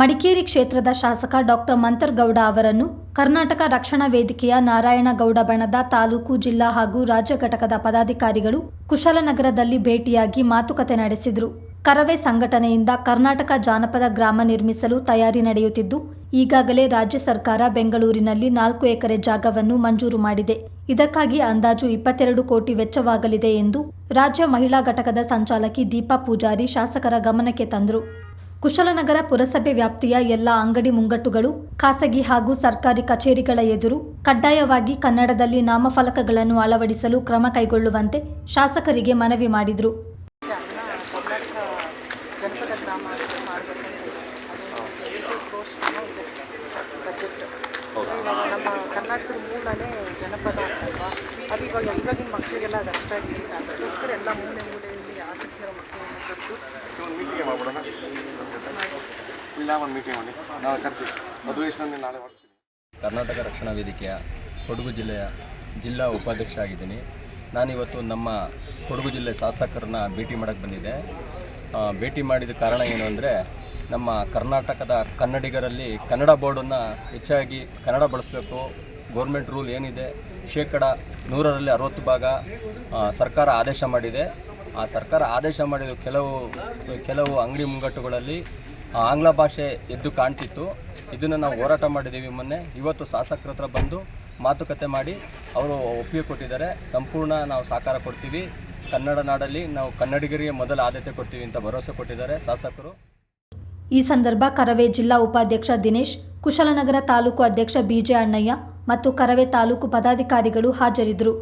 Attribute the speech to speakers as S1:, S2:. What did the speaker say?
S1: ಮಡಿಕೇರಿ ಕ್ಷೇತ್ರದ ಶಾಸಕ ಡಾಕ್ಟರ್ ಮಂತರ್ಗೌಡ ಅವರನ್ನು ಕರ್ನಾಟಕ ರಕ್ಷಣಾ ವೇದಿಕೆಯ ನಾರಾಯಣಗೌಡ ಬಣದ ತಾಲೂಕು ಜಿಲ್ಲಾ ಹಾಗೂ ರಾಜ್ಯ ಘಟಕದ ಪದಾಧಿಕಾರಿಗಳು ಕುಶಲನಗರದಲ್ಲಿ ಭೇಟಿಯಾಗಿ ಮಾತುಕತೆ ನಡೆಸಿದರು. ಕರವೇ ಸಂಘಟನೆಯಿಂದ ಕರ್ನಾಟಕ ಜಾನಪದ ಗ್ರಾಮ ನಿರ್ಮಿಸಲು ತಯಾರಿ ನಡೆಯುತ್ತಿದ್ದು, ಈಗಾಗಲೇ ರಾಜ್ಯ ಸರ್ಕಾರ ಬೆಂಗಳೂರಿನಲ್ಲಿ ನಾಲ್ಕು ಎಕರೆ ಜಾಗವನ್ನು ಮಂಜೂರು ಮಾಡಿದೆ. ಇದಕ್ಕಾಗಿ ಅಂದಾಜು ಇಪ್ಪತ್ತೆರಡು ಕೋಟಿ ವೆಚ್ಚವಾಗಲಿದೆ ಎಂದು ರಾಜ್ಯ ಮಹಿಳಾ ಘಟಕದ ಸಂಚಾಲಕಿ ದೀಪಾ ಪೂಜಾರಿ ಶಾಸಕರ ಗಮನಕ್ಕೆ ತಂದರು. ಕುಶಲನಗರ ಪುರಸಭೆ ವ್ಯಾಪ್ತಿಯ ಎಲ್ಲ ಅಂಗಡಿ ಮುಂಗಟ್ಟುಗಳು, ಖಾಸಗಿ ಹಾಗೂ ಸರ್ಕಾರಿ ಕಚೇರಿಗಳ ಎದುರು ಕಡ್ಡಾಯವಾಗಿ ಕನ್ನಡದಲ್ಲಿ ನಾಮಫಲಕಗಳನ್ನು ಅಳವಡಿಸಲು ಕ್ರಮ ಕೈಗೊಳ್ಳುವಂತೆ ಶಾಸಕರಿಗೆ ಮನವಿ ಮಾಡಿದರು.
S2: ನಮ್ಮ ಕರ್ನಾಟಕದ ಕರೆದು
S3: ಒಂದು ಮೀಟಿಂಗ್ ಮಾಡ್ಬಿಡೋಣ ಇಲ್ಲ ಮೀಟಿಂಗ್ ಮಾಡಿ. ನಾವು ನಾಳೆ ಮಾಡ್ತೀವಿ
S4: ಕರ್ನಾಟಕ ರಕ್ಷಣಾ ವೇದಿಕೆಯ ಕೊಡಗು ಜಿಲ್ಲೆಯ ಜಿಲ್ಲಾ ಉಪಾಧ್ಯಕ್ಷ ಆಗಿದ್ದೀನಿ. ನಾನಿವತ್ತು ನಮ್ಮ ಕೊಡಗು ಜಿಲ್ಲೆ ಶಾಸಕರನ್ನ ಭೇಟಿ ಮಾಡೋಕ್ಕೆ ಬಂದಿದ್ದೆ. ಭೇಟಿ ಮಾಡಿದ ಕಾರಣ ಏನು ಅಂದರೆ, ನಮ್ಮ ಕರ್ನಾಟಕದ ಕನ್ನಡಿಗರಲ್ಲಿ ಕನ್ನಡ ಬೋರ್ಡನ್ನು ಹೆಚ್ಚಾಗಿ ಕನ್ನಡ ಬಳಸಬೇಕು. ಗೌರ್ಮೆಂಟ್ ರೂಲ್ ಏನಿದೆ, ಶೇಕಡ ನೂರರಲ್ಲಿ ಅರವತ್ತು ಭಾಗ ಸರ್ಕಾರ ಆದೇಶ ಮಾಡಿದೆ. ಆ ಸರ್ಕಾರ ಆದೇಶ ಮಾಡಿದ ಕೆಲವು ಕೆಲವು ಅಂಗಡಿ ಮುಂಗಟ್ಟುಗಳಲ್ಲಿ ಆಂಗ್ಲ ಭಾಷೆ ಎದ್ದು ಕಾಣ್ತಿತ್ತು. ಇದನ್ನು ನಾವು ಹೋರಾಟ ಮಾಡಿದ್ದೀವಿ ಮೊನ್ನೆ. ಇವತ್ತು ಶಾಸಕರ ಹತ್ರ ಬಂದು ಮಾತುಕತೆ ಮಾಡಿ ಅವರು ಒಪ್ಪಿಗೆ ಕೊಟ್ಟಿದ್ದಾರೆ. ಸಂಪೂರ್ಣ ನಾವು ಸಹಕಾರ ಕೊಡ್ತೀವಿ. ಕನ್ನಡ ನಾಡಲ್ಲಿ ನಾವು ಕನ್ನಡಿಗರಿಗೆ ಮೊದಲ ಆದ್ಯತೆ ಕೊಡ್ತೀವಿ ಅಂತ ಭರವಸೆ ಕೊಟ್ಟಿದ್ದಾರೆ ಶಾಸಕರು.
S1: ಈ ಸಂದರ್ಭ ಕರವೇ ಜಿಲ್ಲಾ ಉಪಾಧ್ಯಕ್ಷ ದಿನೇಶ್, ಕುಶಲನಗರ ತಾಲೂಕು ಅಧ್ಯಕ್ಷ ಬಿಜೆ ಅಣ್ಣಯ್ಯ ಮತ್ತು ಕರವೇ ತಾಲೂಕು ಪದಾಧಿಕಾರಿಗಳು ಹಾಜರಿದ್ದರು.